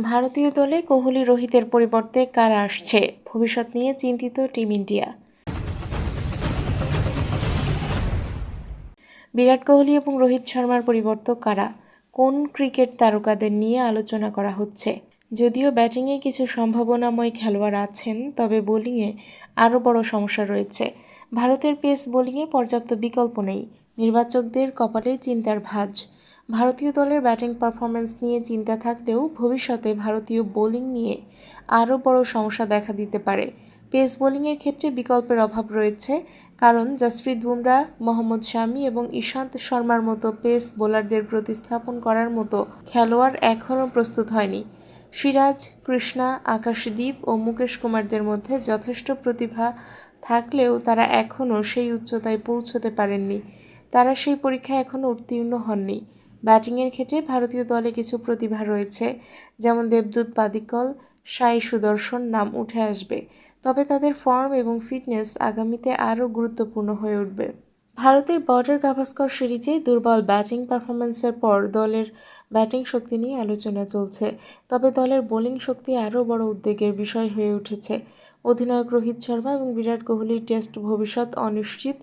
ভারতীয় দলে কোহলি, রোহিতের পরিবর্তে কারা আসছে? ভবিষ্যৎ নিয়ে চিন্তিত টিম ইন্ডিয়া। বিরাট কোহলি এবং রোহিত শর্মার পরিবর্তক কারা? কোন ক্রিকেট তারকাদের নিয়ে আলোচনা করা হচ্ছে? যদিও ব্যাটিংয়ে কিছু সম্ভাবনাময় খেলোয়াড় আছেন, তবে বোলিংয়ে আরও বড় সমস্যা রয়েছে। ভারতের পেস বোলিংয়ে পর্যাপ্ত বিকল্প নেই। নির্বাচকদের কপালে চিন্তার ভাঁজ। ভারতীয় দলের ব্যাটিং পারফরম্যান্স নিয়ে চিন্তা থাকলেও ভবিষ্যতে ভারতীয় বোলিং নিয়ে আরও বড় সমস্যা দেখা দিতে পারে। পেস বোলিংয়ের ক্ষেত্রে বিকল্পের অভাব রয়েছে, কারণ জসপ্রীত বুমরা, মোহাম্মদ শামি এবং ইশান্ত শর্মার মতো পেস বোলারদের প্রতিস্থাপন করার মতো খেলোয়াড় এখনও প্রস্তুত হয়নি। সিরাজ, কৃষ্ণা, আকাশদীপ ও মুকেশ কুমারদের মধ্যে যথেষ্ট প্রতিভা থাকলেও তারা এখনও সেই উচ্চতায় পৌঁছতে পারেননি। তারা সেই পরীক্ষায় এখনও উত্তীর্ণ হননি। ব্যাটিংয়ের ক্ষেত্রে ভারতীয় দলে কিছু প্রতিভা রয়েছে, যেমন দেবদূত পাদিকল সাই সুদর্শন নাম উঠে আসবে। তবে তাদের ফর্ম এবং ফিটনেস আগামীতে আরও গুরুত্বপূর্ণ হয়ে উঠবে। ভারতের বর্ডার গাভাস্কর সিরিজে দুর্বল ব্যাটিং পারফরম্যান্সের পর দলের ব্যাটিং শক্তি নিয়ে আলোচনা চলছে। তবে দলের বোলিং শক্তি আরও বড় উদ্বেগের বিষয় হয়ে উঠেছে। অধিনায়ক রোহিত শর্মা এবং বিরাট কোহলির টেস্ট ভবিষ্যৎ অনিশ্চিত,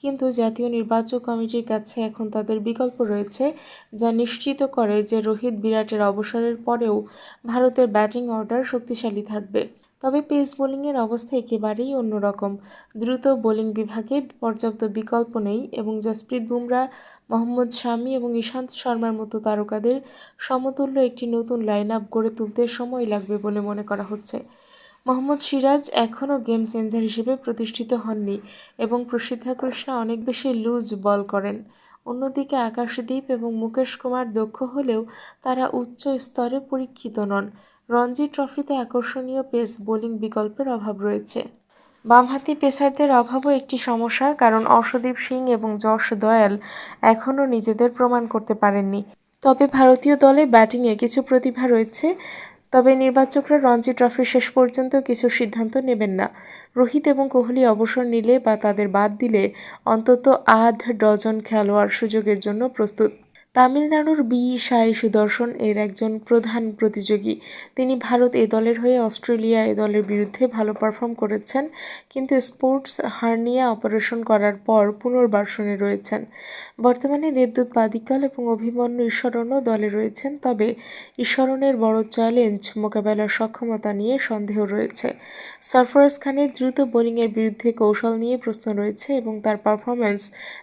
কিন্তু জাতীয় নির্বাচক কমিটির কাছে এখন তাদের বিকল্প রয়েছে, যা নিশ্চিত করে যে রোহিত বিরাটের অবসরের পরেও ভারতের ব্যাটিং অর্ডার শক্তিশালী থাকবে। তবে পেস বোলিংয়ের অবস্থা একেবারেই অন্যরকম। দ্রুত বোলিং বিভাগে পর্যাপ্ত বিকল্প নেই এবং জসপ্রীত বুমরা, মোহাম্মদ শামি এবং ইশান্ত শর্মার মতো তারকাদের সমতুল্য একটি নতুন লাইন আপ গড়ে তুলতে সময় লাগবে বলে মনে করা হচ্ছে। মোহাম্মদ সিরাজ এখনও গেম চেঞ্জার হিসেবে প্রতিষ্ঠিত হননি এবং প্রসিদ্ধা কৃষ্ণা অনেক বেশি লুজ বল করেন। অন্যদিকে আকাশদীপ এবং মুকেশ কুমার দক্ষ হলেও তারা উচ্চ স্তরে পরীক্ষিত নন। রঞ্জি ট্রফিতে আকর্ষণীয় পেস বোলিং বিকল্পের অভাব রয়েছে। বামহাতি পেসারদের অভাবও একটি সমস্যা, কারণ অর্শদীপ সিং এবং যশ দয়াল এখনও নিজেদের প্রমাণ করতে পারেননি। তবে ভারতীয় দলে ব্যাটিংয়ে কিছু প্রতিভা রয়েছে, তবে নির্বাচকরা রঞ্জি ট্রফি শেষ পর্যন্ত কিছু সিদ্ধান্ত নেবেন না। রোহিত এবং কোহলি অবসর নিলে বা তাদের বাদ দিলে অন্তত আধ ডজন খেলোয়াড় সুযোগের জন্য প্রস্তুত। তামিলনাড়ুর বি সাই সুদর্শন এর একজন প্রধান প্রতিযোগী। তিনি ভারত এ দলের হয়ে অস্ট্রেলিয়া এ দলের বিরুদ্ধে ভালো পারফর্ম করেছেন, কিন্তু স্পোর্টস হার্নিয়া অপারেশন করার পর পুনর্বাসনে রয়েছেন। বর্তমানে দেবদূত পাদিকাল এবং অভিমন্যু ঈশ্বরণও দলে রয়েছেন, তবে ঈশ্বরণের বড় চ্যালেঞ্জ মোকাবেলার সক্ষমতা নিয়ে সন্দেহ রয়েছে। সরফরাজ খানের দ্রুত বোলিংয়ের বিরুদ্ধে কৌশল নিয়ে প্রশ্ন রয়েছে এবং তার পারফরম্যান্স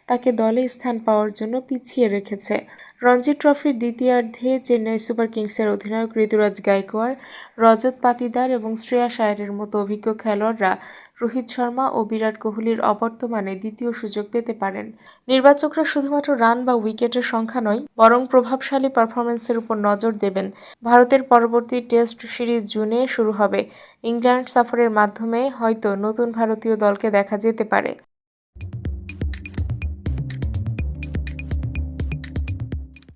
তাকে দলে স্থান পাওয়ার জন্য পিছিয়ে রেখেছে। রঞ্জি ট্রফির দ্বিতীয়ার্ধে চেন্নাই সুপার কিংসের অধিনায়ক ঋতুরাজ গায়কোয়াড় রজত পাতিদার এবং শ্রেয়া সায়ারের মতো অভিজ্ঞ খেলোয়াড়রা রোহিত শর্মা ও বিরাট কোহলির অবর্তমানে দ্বিতীয় সুযোগ পেতে পারেন। নির্বাচকরা শুধুমাত্র রান বা উইকেটের সংখ্যা নয়, বরং প্রভাবশালী পারফরম্যান্সের উপর নজর দেবেন। ভারতের পরবর্তী টেস্ট সিরিজ জুনে শুরু হবে। ইংল্যান্ড সফরের মাধ্যমে হয়তো নতুন ভারতীয় দলকে দেখা যেতে পারে।